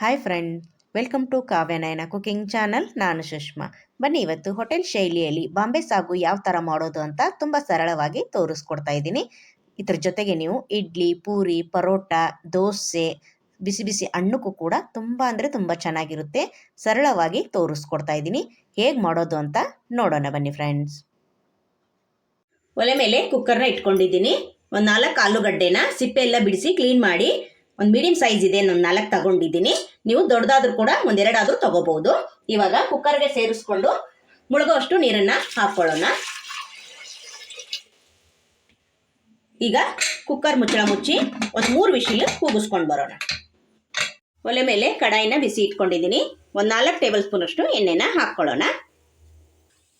Hi friend welcome to Kavyanayana cooking channel ನಾನು ಸುಷ್ಮಾ ಬನ್ನಿ ಇವತ್ತು ಹೋಟೆಲ್ ಶೈಲಿಯಲ್ಲಿ ಬಾಂಬೆ ಸಾಗು ಯಾವ ಥರ ಮಾಡೋದು ಅಂತ ತುಂಬ ಸರಳವಾಗಿ ತೋರಿಸ್ಕೊಡ್ತಾ ಇದ್ದೀನಿ. ಇದ್ರ ಜೊತೆಗೆ ನೀವು ಇಡ್ಲಿ, ಪೂರಿ, ಪರೋಟ, ದೋಸೆ, ಬಿಸಿ ಬಿಸಿ ಹಣ್ಣಕ್ಕೂ ಕೂಡ ತುಂಬ ಅಂದರೆ ತುಂಬ ಚೆನ್ನಾಗಿರುತ್ತೆ. ಸರಳವಾಗಿ ತೋರಿಸ್ಕೊಡ್ತಾ ಇದ್ದೀನಿ. ಹೇಗೆ ಮಾಡೋದು ಅಂತ ನೋಡೋಣ ಬನ್ನಿ ಫ್ರೆಂಡ್ಸ್ ಒಲೆ ಮೇಲೆ ಕುಕ್ಕರ್ನ ಇಟ್ಕೊಂಡಿದ್ದೀನಿ. ಒಂದು ನಾಲ್ಕು ಆಲೂಗಡ್ಡೆನ ಸಿಪ್ಪೆ ಎಲ್ಲ ಬಿಡಿಸಿ ಕ್ಲೀನ್ ಮಾಡಿ. ಒಂದು ಮೀಡಿಯಂ ಸೈಜ್ ಇದೆ ನಾನು ನಾಲ್ಕು ತಗೊಂಡಿದ್ದೀನಿ. ನೀವು ದೊಡ್ಡದಾದ್ರೂ ಕೂಡ ಒಂದೆರಡಾದ್ರೂ ತಗೋಬಹುದು. ಇವಾಗ ಕುಕ್ಕರ್ಗೆ ಸೇರಿಸ್ಕೊಂಡು ಮುಳುಗೋಷ್ಟು ನೀರನ್ನ ಹಾಕೊಳ್ಳೋಣ. ಈಗ ಕುಕ್ಕರ್ ಮುಚ್ಚಳ ಮುಚ್ಚಿ ಒಂದು ಮೂರು ವಿಷಯ ಕೂಗಿಸ್ಕೊಂಡು ಬರೋಣ. ಒಲೆ ಮೇಲೆ ಕಡಾಯಿನ ಬಿಸಿ ಇಟ್ಕೊಂಡಿದ್ದೀನಿ. ಒಂದು ನಾಲ್ಕು ಟೇಬಲ್ ಸ್ಪೂನ್ ಅಷ್ಟು ಎಣ್ಣೆನ ಹಾಕ್ಕೊಳ್ಳೋಣ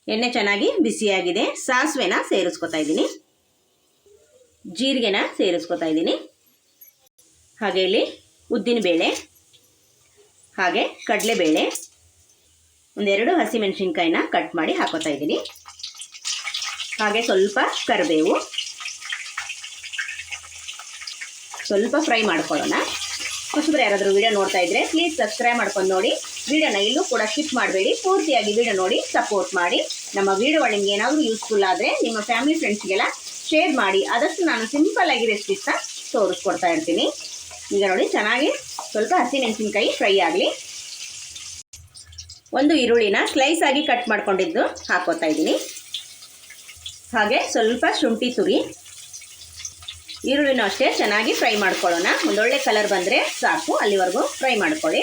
ಎಣ್ಣೆ ಚೆನ್ನಾಗಿ ಬಿಸಿಯಾಗಿದೆ. ಸಾಸಿವೆನ ಸೇರಿಸ್ಕೊತಾ ಇದ್ದೀನಿ. ಜೀರಿಗೆನ ಸೇರಿಸ್ಕೊತಾ ಇದ್ದೀನಿ. ಹಾಗೆ ಇಲ್ಲಿ ಉದ್ದಿನಬೇಳೆ ಹಾಗೆ ಕಡಲೆಬೇಳೆ ಒಂದೆರಡು ಹಸಿಮೆಣಸಿನ್ಕಾಯಿನ ಕಟ್ ಮಾಡಿ ಹಾಕೋತಾ ಇದ್ದೀನಿ. ಹಾಗೆ ಸ್ವಲ್ಪ ಕರಿಬೇವು, ಸ್ವಲ್ಪ ಫ್ರೈ ಮಾಡ್ಕೊಳ್ಳೋಣ. ಹೊಸಬ್ರು ಯಾರಾದರೂ ವಿಡಿಯೋ ನೋಡ್ತಾ ಇದ್ರೆ ಪ್ಲೀಸ್ ಸಬ್ಸ್ಕ್ರೈಬ್ ಮಾಡ್ಕೊಂಡು ನೋಡಿ. ವಿಡಿಯೋನ ಇಲ್ಲೂ ಕೂಡ ಸ್ಕಿಪ್ ಮಾಡಬೇಡಿ. ಪೂರ್ತಿಯಾಗಿ ವಿಡಿಯೋ ನೋಡಿ ಸಪೋರ್ಟ್ ಮಾಡಿ. ನಮ್ಮ ವಿಡಿಯೋಗಳು ನಿಮ್ಗೆ ಏನಾದರೂ ಯೂಸ್ಫುಲ್ ಆದರೆ ನಿಮ್ಮ ಫ್ಯಾಮಿಲಿ ಫ್ರೆಂಡ್ಸ್ಗೆಲ್ಲ ಶೇರ್ ಮಾಡಿ. ಆದಷ್ಟು ನಾನು ಸಿಂಪಲ್ ಆಗಿ ರೆಸಿಪೀಸ್ನ ತೋರಿಸ್ಕೊಡ್ತಾ ಇರ್ತೀನಿ. ಈಗ ನೋಡಿ, ಚೆನ್ನಾಗಿ ಸ್ವಲ್ಪ ಹಸಿಮೆಣಸಿನ್ಕಾಯಿ ಫ್ರೈ ಆಗಲಿ. ಒಂದು ಈರುಳ್ಳಿನ ಸ್ಲೈಸ್ ಆಗಿ ಕಟ್ ಮಾಡ್ಕೊಂಡಿದ್ದು ಹಾಕೋತಾ ಇದ್ದೀನಿ. ಹಾಗೆ ಸ್ವಲ್ಪ ಶುಂಠಿ ತುರಿ. ಈರುಳ್ಳಿನೂ ಅಷ್ಟೇ ಚೆನ್ನಾಗಿ ಫ್ರೈ ಮಾಡ್ಕೊಳ್ಳೋಣ. ಒಂದೊಳ್ಳೆ ಕಲರ್ ಬಂದರೆ ಸಾಕು, ಅಲ್ಲಿವರೆಗೂ ಫ್ರೈ ಮಾಡ್ಕೊಳ್ಳಿ.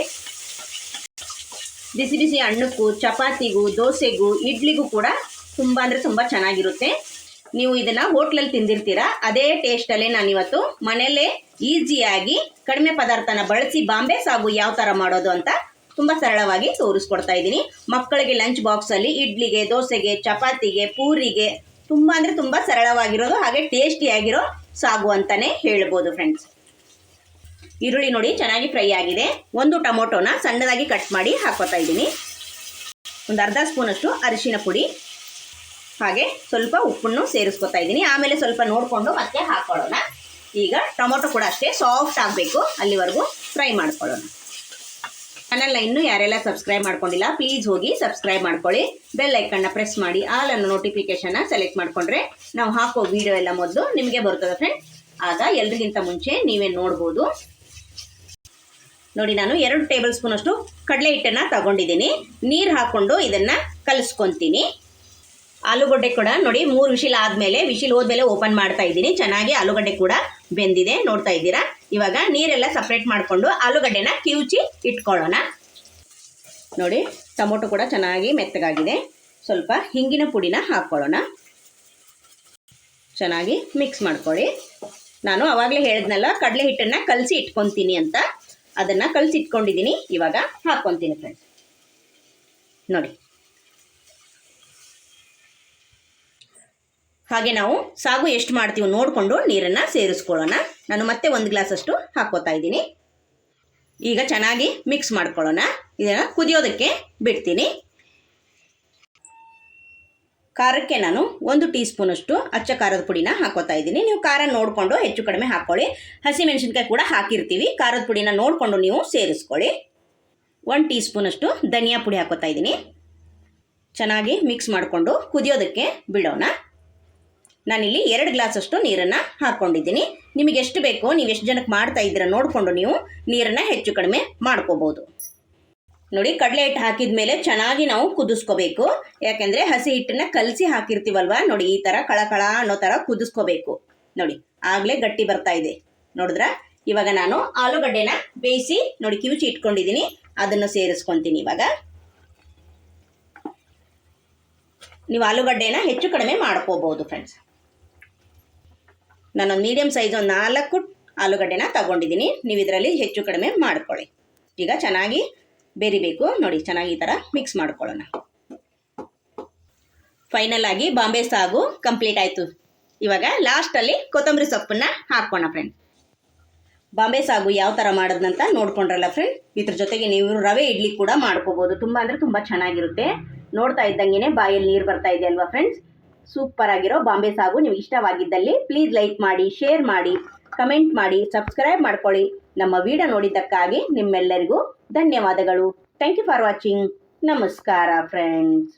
ಬಿಸಿ ಬಿಸಿ ಹಣ್ಣಕ್ಕೂ, ಚಪಾತಿಗೂ, ದೋಸೆಗೂ, ಇಡ್ಲಿಗೂ ಕೂಡ ತುಂಬ ಅಂದರೆ ತುಂಬ ಚೆನ್ನಾಗಿರುತ್ತೆ. ನೀವು ಇದನ್ನು ಹೋಟ್ಲಲ್ಲಿ ತಿಂದಿರ್ತೀರಾ? ಅದೇ ಟೇಸ್ಟಲ್ಲೇ ನಾನು ಇವತ್ತು ಮನೆಯಲ್ಲೇ ಈಸಿಯಾಗಿ ಕಡಿಮೆ ಪದಾರ್ಥನ ಬಳಸಿ ಬಾಂಬೆ ಸಾಗು ಯಾವ ಥರ ಮಾಡೋದು ಅಂತ ತುಂಬ ಸರಳವಾಗಿ ತೋರಿಸ್ಕೊಡ್ತಾ ಇದ್ದೀನಿ. ಮಕ್ಕಳಿಗೆ ಲಂಚ್ ಬಾಕ್ಸಲ್ಲಿ ಇಡ್ಲಿಗೆ, ದೋಸೆಗೆ, ಚಪಾತಿಗೆ, ಪೂರಿಗೆ ತುಂಬ ಅಂದರೆ ತುಂಬ ಸರಳವಾಗಿರೋದು, ಹಾಗೆ ಟೇಸ್ಟಿಯಾಗಿರೋ ಸಾಗು ಅಂತಲೇ ಹೇಳ್ಬೋದು ಫ್ರೆಂಡ್ಸ್ ಈರುಳ್ಳಿ ನೋಡಿ, ಚೆನ್ನಾಗಿ ಫ್ರೈ ಆಗಿದೆ. ಒಂದು ಟೊಮೊಟೊನ ಸಣ್ಣದಾಗಿ ಕಟ್ ಮಾಡಿ ಹಾಕೋತಾ ಇದ್ದೀನಿ. ಒಂದು ಅರ್ಧ ಸ್ಪೂನಷ್ಟು ಅರಿಶಿನ ಪುಡಿ. ಹಾಗೆ ಸ್ವಲ್ಪ ಉಪ್ಪನ್ನು ಸೇರಿಸ್ಕೊತಾ ಇದ್ದೀನಿ. ಆಮೇಲೆ ಸ್ವಲ್ಪ ನೋಡಿಕೊಂಡು ಮತ್ತೆ ಹಾಕ್ಕೊಳ್ಳೋಣ ಈಗ ಟೊಮೊಟೊ ಕೂಡ ಅಷ್ಟೇ ಸಾಫ್ಟ್ ಆಗಬೇಕು. ಅಲ್ಲಿವರೆಗೂ ಫ್ರೈ ಮಾಡ್ಕೊಳ್ಳೋಣ. ಚಾನಲ್ನ ಇನ್ನೂ ಯಾರೆಲ್ಲ ಸಬ್ಸ್ಕ್ರೈಬ್ ಮಾಡ್ಕೊಂಡಿಲ್ಲ ಪ್ಲೀಸ್ ಹೋಗಿ ಸಬ್ಸ್ಕ್ರೈಬ್ ಮಾಡ್ಕೊಳ್ಳಿ. ಬೆಲ್ ಐಕನ್ನ ಪ್ರೆಸ್ ಮಾಡಿ ಆಲ್ ಅನ್ನೋ ನೋಟಿಫಿಕೇಶನ್ನ ಸೆಲೆಕ್ಟ್ ಮಾಡಿಕೊಂಡ್ರೆ ನಾವು ಹಾಕೋ ವಿಡಿಯೋ ಎಲ್ಲ ಮೊದಲು ನಿಮಗೆ ಬರ್ತದೆ ಫ್ರೆಂಡ್ ಆಗ ಎಲ್ರಿಗಿಂತ ಮುಂಚೆ ನೀವೇ ನೋಡ್ಬೋದು. ನೋಡಿ ನಾನು ಎರಡು ಟೇಬಲ್ ಸ್ಪೂನ್ ಅಷ್ಟು ಕಡಲೆ ಹಿಟ್ಟನ್ನು ತಗೊಂಡಿದ್ದೀನಿ. ನೀರು ಹಾಕ್ಕೊಂಡು ಇದನ್ನು ಕಲಿಸ್ಕೊತೀನಿ. ಆಲೂಗಡ್ಡೆ ಕೂಡ ನೋಡಿ ಮೂರು ವಿಶಿಲ್ ಆದಮೇಲೆ ವಿಶಿಲ್ ಹೋದ್ಮೇಲೆ ಓಪನ್ ಮಾಡ್ತಾ ಇದ್ದೀನಿ. ಚೆನ್ನಾಗಿ ಆಲೂಗಡ್ಡೆ ಕೂಡ ಬೆಂದಿದೆ, ನೋಡ್ತಾ ಇದ್ದೀರಾ? ಇವಾಗ ನೀರೆಲ್ಲ ಸಪ್ರೇಟ್ ಮಾಡಿಕೊಂಡು ಆಲೂಗಡ್ಡೆನ ಕಿವುಚಿ ಇಟ್ಕೊಳ್ಳೋಣ. ನೋಡಿ, ಟೊಮೊಟೊ ಕೂಡ ಚೆನ್ನಾಗಿ ಮೆತ್ತಗಾಗಿದೆ. ಸ್ವಲ್ಪ ಹಿಂಗಿನ ಪುಡಿನ ಹಾಕ್ಕೊಳ್ಳೋಣ. ಚೆನ್ನಾಗಿ ಮಿಕ್ಸ್ ಮಾಡ್ಕೊಳ್ಳಿ. ನಾನು ಆವಾಗಲೇ ಹೇಳಿದ್ನಲ್ಲ, ಕಡಲೆ ಹಿಟ್ಟನ್ನು ಕಲಸಿ ಇಟ್ಕೊತೀನಿ ಅಂತ. ಅದನ್ನು ಕಲಸಿ ಇಟ್ಕೊಂಡಿದ್ದೀನಿ. ಇವಾಗ ಹಾಕ್ಕೊತೀನಿ ಫ್ರೆಂಡ್ಸ್ ನೋಡಿ. ಹಾಗೆ ನಾವು ಸಾಗು ಎಷ್ಟು ಮಾಡ್ತೀವಿ ನೋಡಿಕೊಂಡು ನೀರನ್ನು ಸೇರಿಸ್ಕೊಳ್ಳೋಣ. ನಾನು ಮತ್ತೆ ಒಂದು ಗ್ಲಾಸಷ್ಟು ಹಾಕೋತಾ ಇದ್ದೀನಿ. ಈಗ ಚೆನ್ನಾಗಿ ಮಿಕ್ಸ್ ಮಾಡ್ಕೊಳ್ಳೋಣ. ಇದನ್ನು ಕುದಿಯೋದಕ್ಕೆ ಬಿಡ್ತೀನಿ. ಖಾರಕ್ಕೆ ನಾನು ಒಂದು ಟೀ ಸ್ಪೂನಷ್ಟು ಅಚ್ಚ ಖಾರದ ಪುಡಿನ ಹಾಕೋತಾ ಇದ್ದೀನಿ. ನೀವು ಖಾರ ನೋಡಿಕೊಂಡು ಹೆಚ್ಚು ಕಡಿಮೆ ಹಾಕ್ಕೊಳ್ಳಿ. ಹಸಿಮೆಣಸಿನ್ಕಾಯಿ ಕೂಡ ಹಾಕಿರ್ತೀವಿ. ಖಾರದ ಪುಡಿನ ನೋಡಿಕೊಂಡು ನೀವು ಸೇರಿಸ್ಕೊಳ್ಳಿ. ಒಂದು ಟೀ ಸ್ಪೂನಷ್ಟು ಧನಿಯಾ ಪುಡಿ ಹಾಕೋತಾ ಇದ್ದೀನಿ. ಚೆನ್ನಾಗಿ ಮಿಕ್ಸ್ ಮಾಡಿಕೊಂಡು ಕುದಿಯೋದಕ್ಕೆ ಬಿಡೋಣ. ನಾನಿಲ್ಲಿ ಎರಡು ಗ್ಲಾಸಷ್ಟು ನೀರನ್ನು ಹಾಕ್ಕೊಂಡಿದ್ದೀನಿ ನಿಮಗೆ ಎಷ್ಟು ಬೇಕೋ, ನೀವು ಎಷ್ಟು ಜನಕ್ಕೆ ಮಾಡ್ತಾ ಇದ್ದೀರಾ ನೋಡಿಕೊಂಡು ನೀವು ನೀರನ್ನು ಹೆಚ್ಚು ಕಡಿಮೆ ಮಾಡ್ಕೋಬೋದು. ನೋಡಿ, ಕಡಲೆ ಹಿಟ್ಟು ಹಾಕಿದ ಮೇಲೆ ಚೆನ್ನಾಗಿ ನಾವು ಕುದಿಸ್ಕೋಬೇಕು. ಯಾಕೆಂದರೆ ಹಸಿ ಹಿಟ್ಟನ್ನ ಕಲಸಿ ಹಾಕಿರ್ತೀವಲ್ವ? ನೋಡಿ, ಈ ಥರ ಕಳಕಳ ಅನ್ನೋ ಥರ ಕುದಿಸ್ಕೋಬೇಕು. ನೋಡಿ, ಆಗಲೇ ಗಟ್ಟಿ ಬರ್ತಾ ಇದೆ. ನೋಡಿದ್ರ? ಇವಾಗ ನಾನು ಆಲೂಗಡ್ಡೆನ ಬೇಯಿಸಿ, ನೋಡಿ, ಕಿವುಚಿ ಇಟ್ಕೊಂಡಿದ್ದೀನಿ. ಅದನ್ನು ಸೇರಿಸ್ಕೊತೀನಿ ಇವಾಗ. ನೀವು ಆಲೂಗಡ್ಡೆನ ಹೆಚ್ಚು ಕಡಿಮೆ ಮಾಡ್ಕೋಬಹುದು ಫ್ರೆಂಡ್ಸ್ ನಾನೊಂದು ಮೀಡಿಯಮ್ ಸೈಜ್ ಒಂದು ನಾಲ್ಕು ಆಲೂಗಡ್ಡೆನ ತಗೊಂಡಿದ್ದೀನಿ. ನೀವು ಇದರಲ್ಲಿ ಹೆಚ್ಚು ಕಡಿಮೆ ಮಾಡ್ಕೊಳ್ಳಿ. ಈಗ ಚೆನ್ನಾಗಿ ಬೆರಿಬೇಕು. ನೋಡಿ, ಚೆನ್ನಾಗಿ ಈ ಥರ ಮಿಕ್ಸ್ ಮಾಡ್ಕೊಳ್ಳೋಣ. ಫೈನಲ್ ಆಗಿ ಬಾಂಬೆ ಸಾಗು ಕಂಪ್ಲೀಟ್ ಆಯಿತು. ಇವಾಗ ಲಾಸ್ಟಲ್ಲಿ ಕೊತ್ತಂಬರಿ ಸೊಪ್ಪನ್ನ ಹಾಕೋಣ ಫ್ರೆಂಡ್ ಬಾಂಬೆ ಸಾಗು ಯಾವ ಥರ ಮಾಡೋದಂತ ನೋಡ್ಕೊಂಡ್ರಲ್ಲ ಫ್ರೆಂಡ್ ಇದ್ರ ಜೊತೆಗೆ ನೀವು ರವೆ ಇಡ್ಲಿ ಕೂಡ ಮಾಡ್ಕೋಬೋದು. ತುಂಬ ಅಂದರೆ ತುಂಬ ಚೆನ್ನಾಗಿರುತ್ತೆ. ನೋಡ್ತಾ ಇದ್ದಂಗೆ ಬಾಯಲ್ಲಿ ನೀರು ಬರ್ತಾ ಇದೆ ಅಲ್ವಾ ಫ್ರೆಂಡ್ಸ್ ಸೂಪರ್ ಆಗಿರೋ ಬಾಂಬೆ ಸಾಗು ನೀವು ಇಷ್ಟವಾಗಿದ್ದಲ್ಲಿ ಪ್ಲೀಸ್ ಲೈಕ್ ಮಾಡಿ ಶೇರ್ ಮಾಡಿ ಕಮೆಂಟ್ ಮಾಡಿ ಸಬ್ಸ್ಕ್ರೈಬ್ ಮಾಡ್ಕೊಳ್ಳಿ. ನಮ್ಮ ವಿಡಿಯೋ ನೋಡಿದ್ದಕ್ಕಾಗಿ ನಿಮ್ಮೆಲ್ಲರಿಗೂ ಧನ್ಯವಾದಗಳು. ಥ್ಯಾಂಕ್ ಯು ಫಾರ್ ವಾಚಿಂಗ್ ನಮಸ್ಕಾರ ಫ್ರೆಂಡ್ಸ್